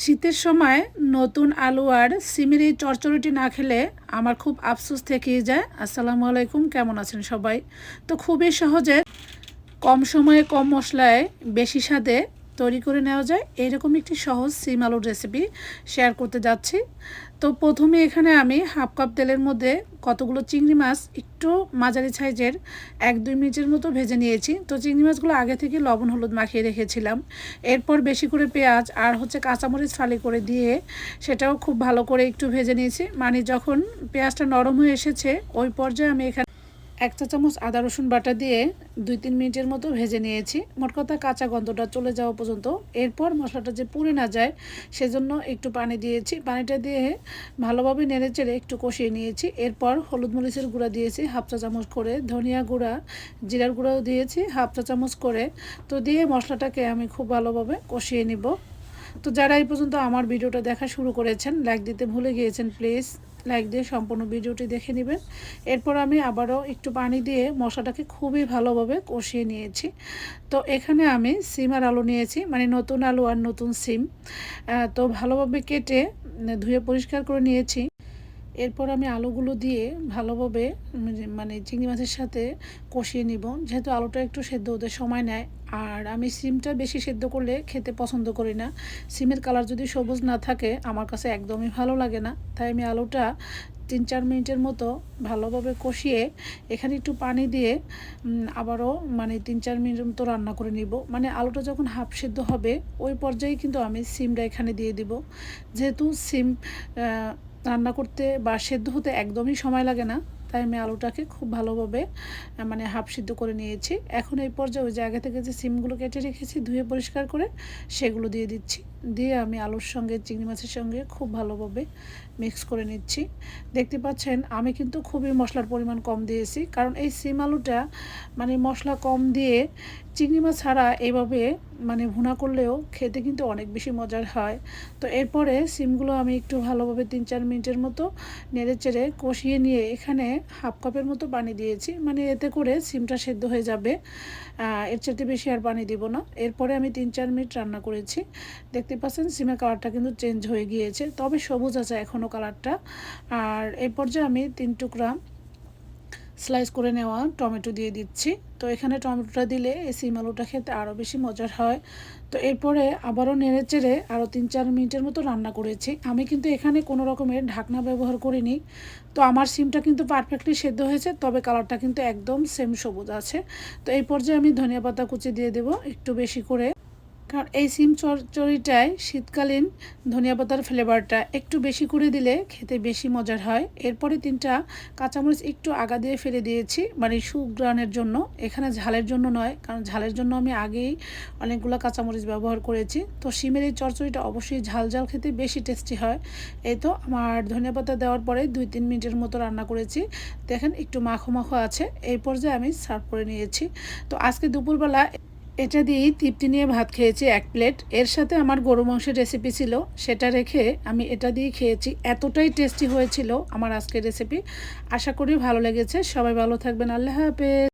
শীতের সময় নতুন আলু আর সিমের এই চরচড়িটি না খেলে আমার খুব আফসোস থেকেই যায়। আসসালামু আলাইকুম, কেমন আছেন সবাই? তো খুবই সহজে কম সময়ে কম মশলায় বেশি স্বাদে তৈরি করে নেওয়া যায়। এইরকম একটি সহজ সিম আলুর রেসিপি শেয়ার করতে যাচ্ছি। তো প্রথমে এখানে আমি হাফ কাপ তেলের মধ্যে কতগুলো চিংড়ি মাছ একটু মাঝারি সাইজের এক দুই মিনিটের মতো ভেজে নিয়েছি। তো চিংড়ি মাছগুলো আগে থেকে লবণ হলুদ মাখিয়ে রেখেছিলাম। এরপর বেশি করে পেঁয়াজ আর হচ্ছে কাঁচামরিচ ফালি করে দিয়ে সেটাও খুব ভালো করে একটু ভেজে নিয়েছি। মানে যখন পেঁয়াজটা নরম হয়ে এসেছে, ওই পর্যায়ে আমি এখানে এক চা চামচ আদা রসুন বাটা দিয়ে দুই তিন মিনিটের মতো ভেজে নিয়েছি। মোট কথা কাঁচা গন্ধটা চলে যাওয়া পর্যন্ত। এরপর মশলাটা যে পুড়ে না যায়, সেজন্য একটু পানি দিয়েছি। পানিটা দিয়ে ভালোভাবে নেড়ে চেড়ে একটু কষিয়ে নিয়েছি। এরপর হলুদ মরিচের গুঁড়া দিয়েছি, হাফ চা চামচ করে। ধনিয়া গুঁড়া, জিরার গুঁড়াও দিয়েছি, হাফ চা চামচ করে। তো দিয়ে মশলাটাকে আমি খুব ভালোভাবে কষিয়ে নিব। তো যারা এই পর্যন্ত আমার ভিডিওটা দেখা শুরু করেছেন লাইক দিতে ভুলে গিয়েছেন প্লিজ লাইক দিয়ে সম্পূর্ণ ভিডিওটি দেখে নেবেন। এরপর আমি আবারও একটু পানি দিয়ে মশলাটাকে খুবই ভালোভাবে কষিয়ে নিয়েছি। তো এখানে আমি সিমার আলু নিয়েছি মানে নতুন আলু আর নতুন সিম। তো ভালোভাবে কেটে, ধুয়ে পরিষ্কার করে নিয়েছি। এরপর আমি আলুগুলো দিয়ে ভালোভাবে মানে চিংড়ি মাছের সাথে কষিয়ে নিব। যেহেতু আলুটা একটু সেদ্ধ হতে সময় নেয়। আর আমি সিমটা বেশি সেদ্ধ করলে খেতে পছন্দ করি না। সিমের কালার যদি সবুজ না থাকে, আমার কাছে একদমই ভালো লাগে না। তাই আমি আলুটা তিন, চার মিনিটের মতো ভালোভাবে কষিয়ে এখানে একটু পানি দিয়ে আবারও মানে তিন, চার মিনিটের মতো রান্না করে নিব। মানে আলুটা যখন হাফ সেদ্ধ হবে, ওই পর্যায়ে কিন্তু আমি সিমটা এখানে দিয়ে দিব। যেহেতু সিম রান্না করতে বা সেদ্ধ হতে একদমই সময় লাগে না। তাই আমি আলুটাকে খুব ভালোভাবে মানে হাফ সিদ্ধ করে নিয়েছি। এখন এই পর্যায়ে ওই জায়গা থেকে যে সিমগুলো কেটে রেখেছি ধুয়ে পরিষ্কার করে, সেগুলো দিয়ে দিচ্ছি। দিয়ে আমি আলুর সঙ্গে, চিংড়ি মাছের সঙ্গে খুব ভালোভাবে মিক্স করে নিচ্ছি। দেখতে পাচ্ছেন, আমি কিন্তু খুবই মশলার পরিমাণ কম দিয়েছি। কারণ এই সিম আলুটা মানে মশলা কম দিয়ে চিংড়ি মাছ ছাড়া এইভাবে মানে ভুনা করলেও খেতে কিন্তু অনেক বেশি মজার হয়। তো এরপরে সিমগুলো আমি একটু ভালোভাবে তিন চার মিনিটের মতো নেড়ে চেড়ে কষিয়ে নিয়ে এখানে হাফ কাপের মতো পানি দিয়েছি। মানে এতে করে সিমটা সেদ্ধ হয়ে যাবে। এর চাইতে বেশি আর পানি দিব না। এরপরে আমি তিন চার মিনিট রান্না করেছি। দেখতে পাচ্ছেন, সিমের কালারটা কিন্তু চেঞ্জ হয়ে গিয়েছে। তবে সবুজ আছে এখনও কালারটা। আর এরপর যে আমি তিন টুকরা স্লাইস করে নেওয়া টমেটো দিয়ে দিচ্ছি। তো এখানে টমেটোটা দিলে এই সিম আলুটা খেতে আরও বেশি মজার হয়। তো এরপরে আবারও নেড়ে চেড়ে আরও তিন চার মিনিটের মতো রান্না করেছি। আমি কিন্তু এখানে কোনো রকমের ঢাকনা ব্যবহার করিনি। তো আমার সিমটা কিন্তু পারফেক্টলি সেদ্ধ হয়েছে, তবে কালারটা কিন্তু একদম সেম সবুজ আছে। তো এই পর্যায়ে আমি ধনিয়া পাতা কুচি দিয়ে দেবো, একটু বেশি করে। কারণ এই সিম চরচড়িটায় শীতকালীন ধনিয়া পাতার ফ্লেভারটা একটু বেশি করে দিলে খেতে বেশি মজার হয়। এরপরে তিনটা কাঁচামরিচ একটু আগা দিয়ে ফেলে দিয়েছি মানে সুগ্রানের জন্য। এখানে ঝালের জন্য নয়, কারণ ঝালের জন্য আমি আগেই অনেকগুলো কাঁচামরিচ ব্যবহার করেছি। তো সিমের এই চরচড়িটা অবশ্যই ঝাল ঝাল খেতে বেশি টেস্টি হয়। এই তো আমার ধনিয়া পাতা দেওয়ার পরে দুই তিন মিনিটের মতো রান্না করেছি। দেখেন একটু মাখো মাখো আছে, এই পর্যায়ে আমি সার্ভ করে নিয়েছি। তো আজকে দুপুরবেলা এটা দিয়েই তৃপ্তি নিয়ে ভাত খেয়েছি এক প্লেট। এর সাথে আমার গরু মাংসের রেসিপি ছিল। সেটা রেখে আমি এটা দিয়ে খেয়েছি। এতটাই টেস্টি হয়েছিল আমার আজকের রেসিপি আশা করি ভালো লেগেছে। সবাই ভালো থাকবেন। আল্লাহ হাফেজ।